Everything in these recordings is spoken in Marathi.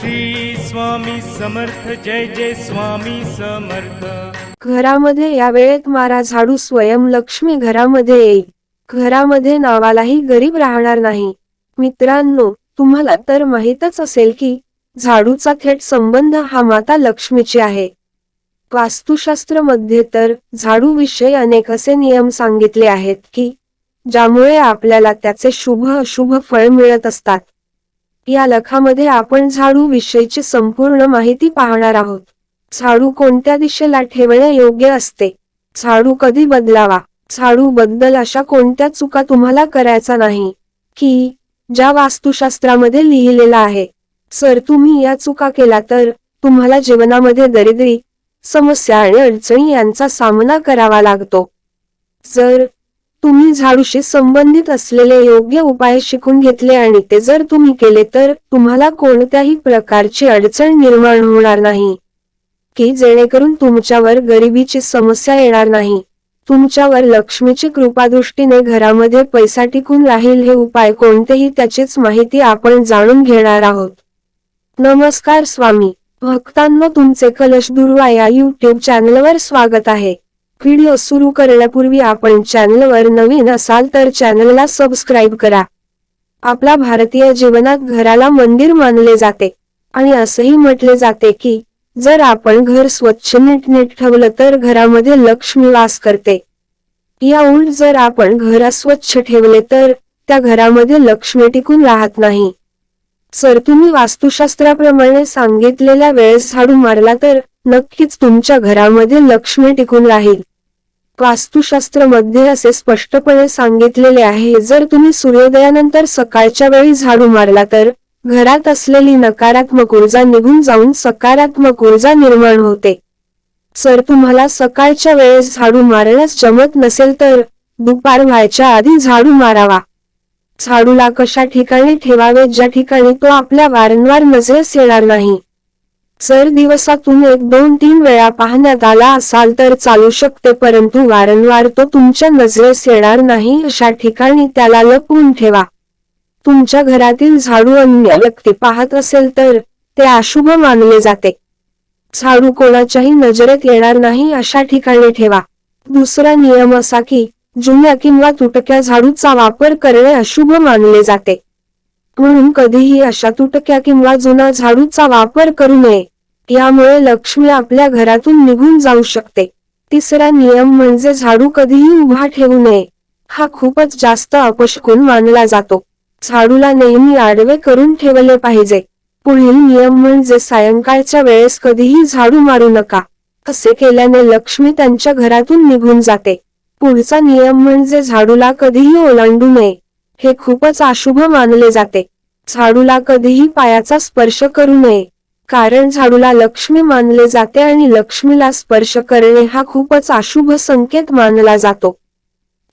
श्री स्वामी समर्थ जय जय स्वामी समर्थ. घरामध्ये या वेळेत मारा झाडू स्वयं लक्ष्मी घरामध्ये येईल. घरामध्ये नावालाही गरीब राहणार नाही. मित्रांनो तुम्हाला तर माहीतच असेल की झाडूचा थेट संबंध हा माता लक्ष्मीची आहे. वास्तुशास्त्रमध्ये तर झाडू विषयी अनेक असे नियम सांगितले आहेत की ज्यामुळे आपल्याला त्याचे शुभ अशुभ फळ मिळत असतात. या लखामध्ये आपण झाडू विषयीची संपूर्ण माहिती पाहणार आहोत. झाडू कोणत्या दिशेला ठेवणे योग्य असते? झाडू कधी बदलावा? झाडू बद्दल अशा कोणत्या चुका तुम्हाला करायचा नाही? की ज्या वास्तुशास्त्रामध्ये लिहिलेला आहे. सर तुम्ही या चुका केला तर तुम्हाला जीवनामध्ये दरिद्री समस्या आणि अडचणी यांचा सामना करावा लागतो. जर तुम्ही झाडूशी संबंधित असलेले योग्य उपाय शिकून घेतले आणि ते जर तुम्ही केले तर तुम्हाला कोणत्याही प्रकारची अडचण निर्माण होणार नाही. की जेणेकरून तुमच्यावर गरिबीची समस्या येणार नाही. तुमच्यावर लक्ष्मीची कृपादृष्टीने घरामध्ये पैसा टिकून राहील हे उपाय कोणतेही त्याचीच माहिती आपण जाणून घेणार आहोत. नमस्कार स्वामी. भक्तांनो तुमचे कलश दुर्वा या युट्यूब चॅनलवर स्वागत आहे. व्हिडिओ सुरू करण्यापूर्वी आपण चॅनलवर नवीन असाल तर चॅनलला सबस्क्राईब करा. आपल्या भारतीय जीवनात घराला मंदिर मानले जाते आणि असंही म्हटले जाते की जर आपण घर स्वच्छ नीटनीट ठेवलं तर घरामध्ये लक्ष्मी वास करते. या उलट जर आपण घर स्वच्छ ठेवले तर त्या घरामध्ये लक्ष्मी टिकून राहत नाही. सर तुम्ही वास्तुशास्त्राप्रमाणे सांगितलेल्या वेळेस झाडू मारला तर नक्कीच तुमच्या घरामध्ये लक्ष्मी टिकून राहील. वास्तुशास्त्रमध्ये असे स्पष्टपणे सांगितलेले आहे जर तुम्ही सूर्योदयानंतर सकाळच्या वेळी झाडू मारला तर घरात असलेली नकारात्मक ऊर्जा निघून जाऊन सकारात्मक ऊर्जा निर्माण होते. जर तुम्हाला सकाळच्या वेळेस झाडू मारण्यास जमत नसेल तर दुपार व्हायच्या आधी झाडू मारावा. झाडूला कशा ठिकाणी ठेवावे ज्या ठिकाणी तो आपल्या वारंवार नजरेस येणार नाही. जर दिवसातून एक दोन तीन वेळा पाहण्यात आला असाल तर चालू शकते परंतु वारंवार तो तुमच्या नजरेस येणार नाही अशा ठिकाणी त्याला लपवून ठेवा. तुमच्या घरातील झाडू अन्य व्यक्ती पाहत असेल तर ते अशुभ मानले जाते. झाडू कोणाच्याही नजरेत येणार नाही अशा ठिकाणी ठेवा. दुसरा नियम असा की जुन्या किंवा तुटक्या झाडूचा वापर करणे अशुभ मानले जाते. म्हणून कधीही अशा तुटक्या किंवा जुना झाडूचा वापर करू नये. यामुळे लक्ष्मी आपल्या घरातून निघून जाऊ शकते. तिसरा नियम म्हणजे झाडू कधीही उभा ठेवू नये. हा खूपच जास्त अपशकुन मानला जातो. झाडूला नेहमी आडवे करून ठेवले पाहिजे. पुढील नियम म्हणजे सायंकाळच्या वेळेस कधीही झाडू मारू नका. असे केल्याने लक्ष्मी त्यांच्या घरातून निघून जाते. पुढचा नियम म्हणजे झाडूला कधीही ओलांडू नये. हे खूपच अशुभ मानले जाते. झाडूला कधीही पायाचा स्पर्श करू नये. कारण झाडूला लक्ष्मी मानले जाते आणि लक्ष्मीला स्पर्श करणे हा खूपच अशुभ संकेत मानला जातो.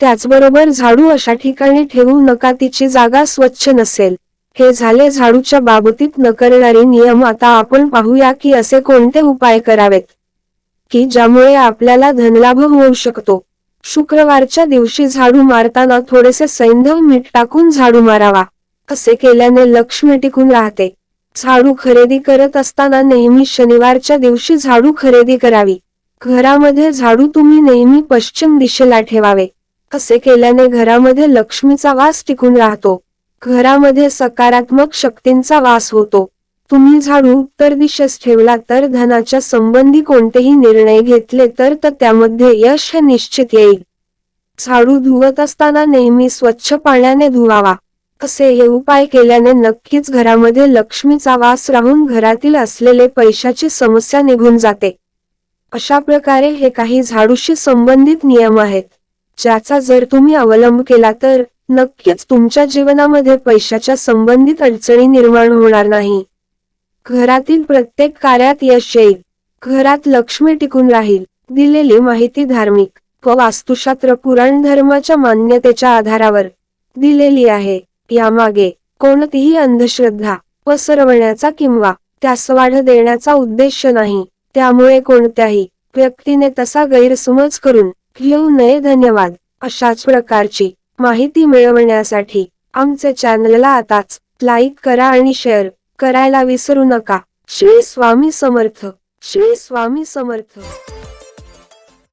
त्याचबरोबर झाडू अशा ठिकाणी ठेवू नका तिची जागा स्वच्छ नसेल. हे झाले झाडूच्या बाबतीत न करणारे नियम. आता आपण पाहूया की असे कोणते उपाय करावेत की ज्यामुळे आपल्याला धनलाभ होऊ शकतो. शुक्रवारच्या दिवशी झाडू मारताना थोडेसे सैंधव मीठ टाकून झाडू मारावा असे केल्याने लक्ष्मी टिकून राहते. झाडू खरेदी करत असताना नेहमी शनिवारच्या दिवशी झाडू खरेदी करावी. घरामध्ये झाडू तुम्ही नेहमी पश्चिम दिशेला ठेवावे असे केल्याने घरामध्ये लक्ष्मीचा वास टिकून राहतो. घरामध्ये सकारात्मक शक्तींचा वास होतो. तुम्ही झाडू तर विशेष ठेवला तर धनाच्या संबंधी कोणतेही निर्णय घेतले तर तर त्यामध्ये यश हे निश्चित येईल. झाडू धुवत असताना नेहमी स्वच्छ पाण्याने धुवावा. असे हे उपाय केल्याने नक्कीच घरामध्ये लक्ष्मीचा वास राहून घरातील असलेले पैशाची समस्या निघून जाते. अशा प्रकारे हे काही झाडूशी संबंधित नियम आहेत. ज्याचा जर तुम्ही अवलंब केला तर नक्कीच तुमच्या जीवनामध्ये पैशाच्या संबंधित अडचणी निर्माण होणार नाही. घरातील प्रत्येक कार्यात यश येईल. घरात लक्ष्मी टिकून राहील दिलेली माहिती धार्मिक व वास्तुशास्त्र पुराण धर्माच्या मान्यतेच्या आधारावर दिलेली आहे. यामागे कोणतीही अंधश्रद्धा पसरवण्याचा किंवा त्यास वाढ देण्याचा उद्देश नाही. त्यामुळे कोणत्याही व्यक्तीने तसा गैरसमज करून घेऊ नये. धन्यवाद. अशाच प्रकारची माहिती मिळवण्यासाठी आमचे चॅनलला आताच लाईक करा आणि शेअर करायला विसरू नका. श्री स्वामी समर्थ. श्री स्वामी समर्थ.